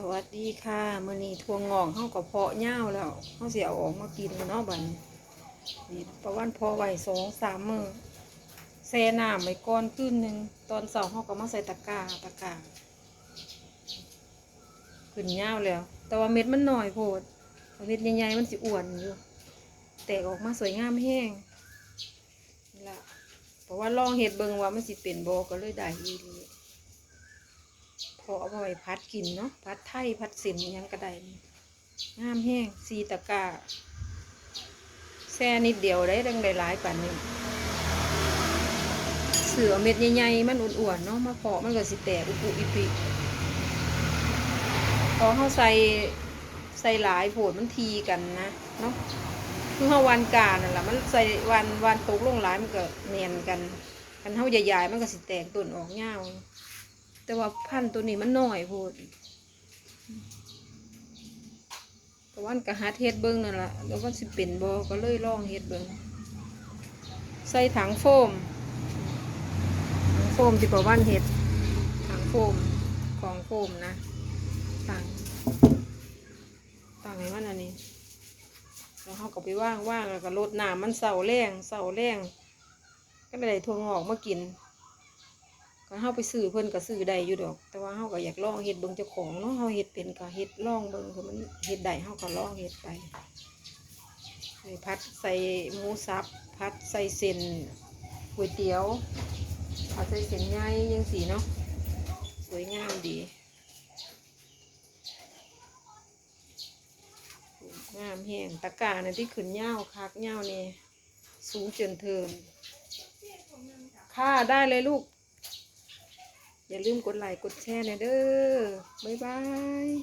สวัสดีค่ะมื้อนี้ทวงงองเฮาก็เพาะหญ้าวแล้วเฮาสิเอาออกมากินเนาะบัดนี้นี่ประวันพอไว้สองสามมื้อแช่น้ำไว้ก่อนคืนหนึ่งตอนเช้าเฮาก็มาใส่ตะกร้าตะกร้าขึ้นหญ้าวแล้ว แต่ว่าเม็ดมันน้อยโพดเม็ดใหญ่ๆมันสิอ้วนอยู่แตกออกมาสวยงามแห้งนี่ล่ะเพราะว่าลองเฮ็ดเบิ่งว่ามันสิเป็นบ่ก็เลยได้อีหลี อเอาไปพัดกินเนาะพัดไทยพัดส้นอิหยังก็ได้นี่งามแห้งสีตะกาแซ่นิดเดียวได้ดังได้หลายป่านนี้เสือเม็ดใหญ่ๆมันอ้วนๆเนาะมาเพาะมันก็สิแตกอุปุอิปิพอเขาใส่ใส่หลายโผดมันทีกันนะเนาะคือเขาวันกานั่นแหละมันใส่วันวันตกลงหลายมันก็เนียนกันกันเท่าใหญ่ๆมันก็สิแตกต้นออกเงาว แต่ว่าพันตัวนี้มันน้อยโพดแต่วันก็หัดเฮ็ดเบิ่งนั่นละแล้ววันสิเป็นบ่ก็เลยลองเฮ็ดเบิ่งใส่ถังโฟมถังโฟมที่ประวันเฮ็ดถังโฟมของโฟมนะต่างต่างให้มันอันนี้แล้วเขาก็ไปว่างว่างแล้วก็ลดน้ำมันเสาแรงเสาแรงก็ได้ถั่วงอกมากิน ก็เฮาไปซื้อเพิ่นก็ซื้อได้อยู่ดอก แต่ว่าเฮาก็อยากลองเฮ็ดเบิ่งเจ้าของเนาะเฮาเฮ็ดเป็นก็เฮ็ดลองเบิ่งคือมันเฮ็ดได้เฮาก็ลองเฮ็ดไปใส่พัดใส่หมูสับพัดใส่เส้นก๋วยเตี๋ยวพัดใส่เส้นใหญ่จังซี่เนาะสวยงามดีงามแห้งตะกร้าเนี่ยที่ขึ้นยาคักยานี่สูงจนเทินค่ะได้เลยลูก อย่าลืมกดไลค์กดแชร์นะเด้อบ๊ายบาย